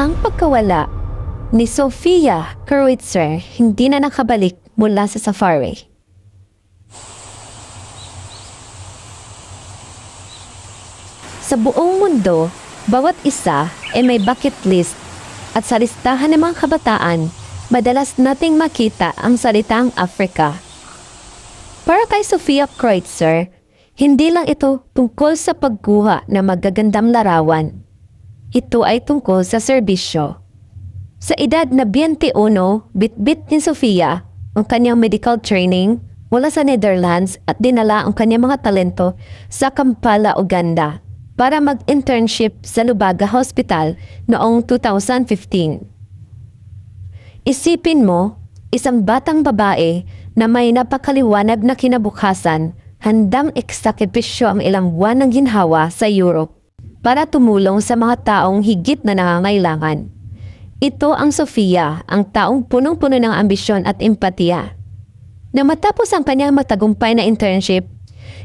Ang pagkawala ni Sofia Kurwitzer hindi na nakabalik mula sa safari. Sa buong mundo, bawat isa ay may bucket list at sa listahan ng mga kabataan, madalas nating makita ang salitang Africa. Para kay Sofia Kreutzer, hindi lang ito tungkol sa pagkuha ng magagandang larawan. Ito ay tungkol sa serbisyo. Sa edad na 21, bitbit ni Sofia ang kanyang medical training mula sa Netherlands at dinala ang kanyang mga talento sa Kampala, Uganda para mag-internship sa Lubaga Hospital noong 2015. Isipin mo, isang batang babae na may napakaliwanag na kinabukasan handang eksakripisyo ang ilang buwan ng ginhawa sa Europe para tumulong sa mga taong higit na nangangailangan. Ito ang Sofia, ang taong punong-puno ng ambisyon at empatiya. Na matapos ang kanyang matagumpay na internship,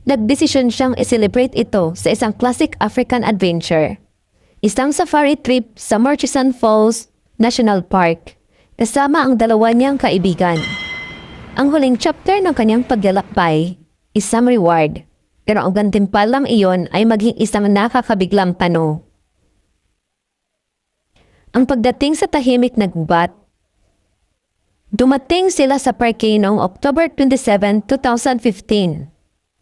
nagdesisyon siyang i-celebrate ito sa isang classic African adventure. Isang safari trip sa Murchison Falls National Park kasama ang dalawa niyang kaibigan. Ang huling chapter ng kanyang paglalakbay, isang reward. Pero ang gantimpalang iyon ay maging isang nakakabiglang tanong. Ang pagdating sa tahimik na gubat, Dumating sila sa parke noong October 27, 2015.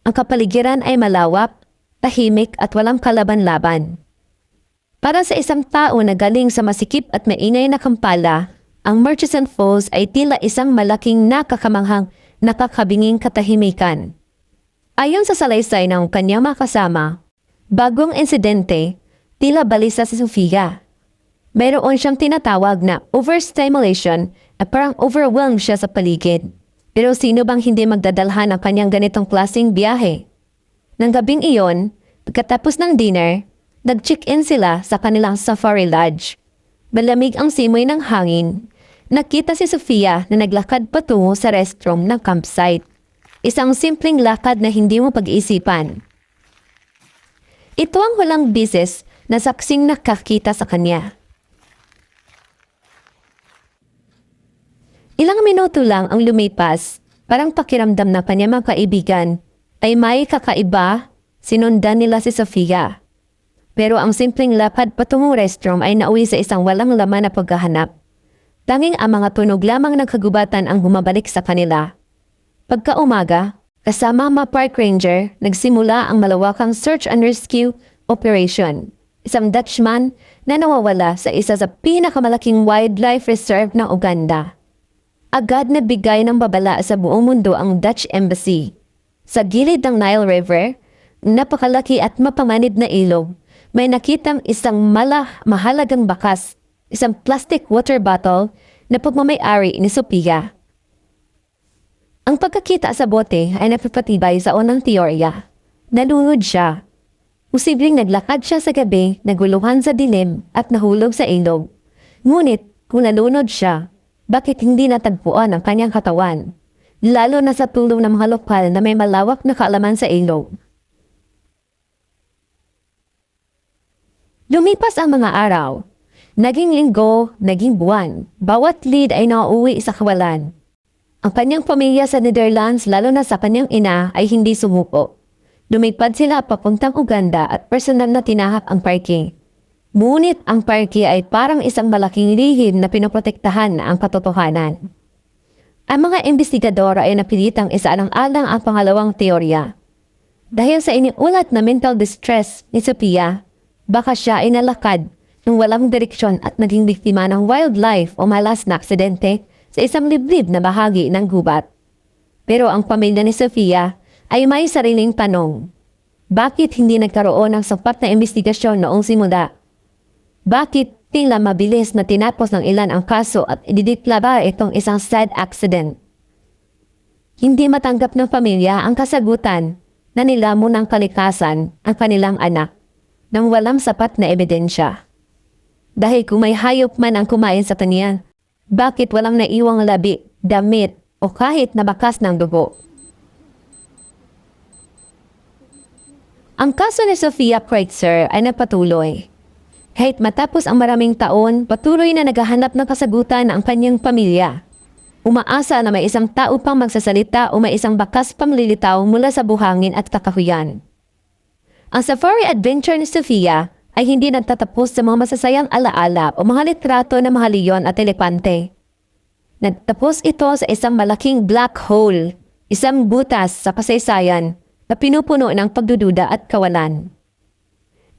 Ang kapaligiran ay malawak, tahimik at walang kalaban-laban. Para sa isang tao na galing sa masikip at maingay na kampala, ang Murchison Falls ay tila isang malaking nakakamanghang nakakabinging katahimikan. Ayon sa salaysay ng kanyang mga kasama, bagong insidente, tila balisa si Sofia. Mayroon siyang tinatawag na overstimulation at parang overwhelmed siya sa paligid. Pero sino bang hindi magdadalhan ng kanyang ganitong klaseng biyahe? Nang gabing iyon, pagkatapos ng dinner, nag-check-in sila sa kanilang safari lodge. Malamig ang simoy ng hangin. Nakita si Sofia na naglakad patungo sa restroom ng campsite. Isang simpleng lakad na hindi mo pag-iisipan. Ito ang walang bises na saksing nakakita sa kanya. Ilang minuto lang ang lumipas, parang pakiramdam na kanya mga kaibigan ay may kakaiba, sinundan nila si Sofia. Pero ang simpleng lapad patungong restroom ay nauwi sa isang walang laman na paghahanap. Tanging ang mga tunog lamang ng kagubatan ang bumabalik sa kanila. Pagkaumaga, kasama ang mga park ranger, nagsimula ang malawakang search and rescue operation. Isang Dutchman na nawawala sa isa sa pinakamalaking wildlife reserve ng Uganda. Agad na bigay ng babala sa buong mundo ang Dutch Embassy. Sa gilid ng Nile River, napakalaki at mapamanid na ilog, may nakitang isang mala mahalagang bakas, isang plastic water bottle na pagmamayari ni Sophia. Pagkakita sa bote ay napapatibay sa unang teorya. Nalunod siya. Posibleng naglakad siya sa gabi, naguluhan sa dilim at nahulog sa ilog. Ngunit kung nalunod siya, bakit hindi natagpuan ang kanyang katawan? Lalo na sa tulong ng mga lokal na may malawak na kaalaman sa ilog. Lumipas ang mga araw. Naging linggo, naging buwan. Bawat lead ay nauuwi sa kawalan. Ang kanyang pamilya sa Netherlands, lalo na sa kanyang ina, ay hindi sumuko. Lumipad sila papuntang Uganda at personal na tinahak ang parking. Ngunit ang parke ay parang isang malaking lihim na pinoprotektahan ang katotohanan. Ang mga investigadora ay napilitang isaalang-alang ang pangalawang teorya. Dahil sa iniulat na mental distress ni Sophia, baka siya ay nalakad ng walang direksyon at naging biktima ng wildlife o malas na aksidente sa isang liblib na bahagi ng gubat. Pero ang pamilya ni Sophia ay may sariling tanong. Bakit hindi nagkaroon ng sapat na investigasyon noong simula? Bakit tila mabilis na tinapos ng ilan ang kaso at idideklara itong isang sad accident? Hindi matanggap ng pamilya ang kasagutan na nilamon ng kalikasan ang kanilang anak nang walang sapat na ebidensya. Dahil kung may hayop man ang kumain sa kanya, bakit walang naiwang labi, damit o kahit na bakas ng dugo? Ang kaso ni Sofia Kreutzer ay napatuloy. Kahit matapos ang maraming taon, patuloy na naghahanap ng kasagutan ang kanyang pamilya. Umaasa na may isang tao pang magsasalita o may isang bakas pamlilitaw mula sa buhangin at kakahuyan. Ang safari adventure ni Sofia ay hindi nagtatapos sa mga masasayang alaala o mga litrato ng mga leon at elepante. Nagtapos ito sa isang malaking black hole, isang butas sa kasaysayan na pinupuno ng pagdududa at kawalan.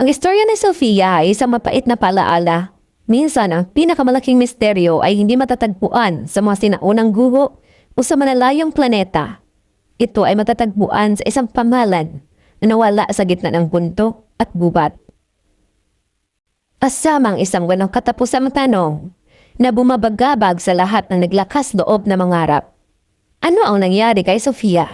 Ang istorya ni Sofia ay isang mapait na palaala. Minsan, ang pinakamalaking misteryo ay hindi matatagpuan sa mga sinaunang guho o sa malalayong planeta. Ito ay matatagpuan sa isang pamalan na nawala sa gitna ng bunto at gubat. Kasamang isang walang katapusang tanong na bumabagabag sa lahat ng naglakas loob na mangarap. Ano ang nangyari kay Sofia?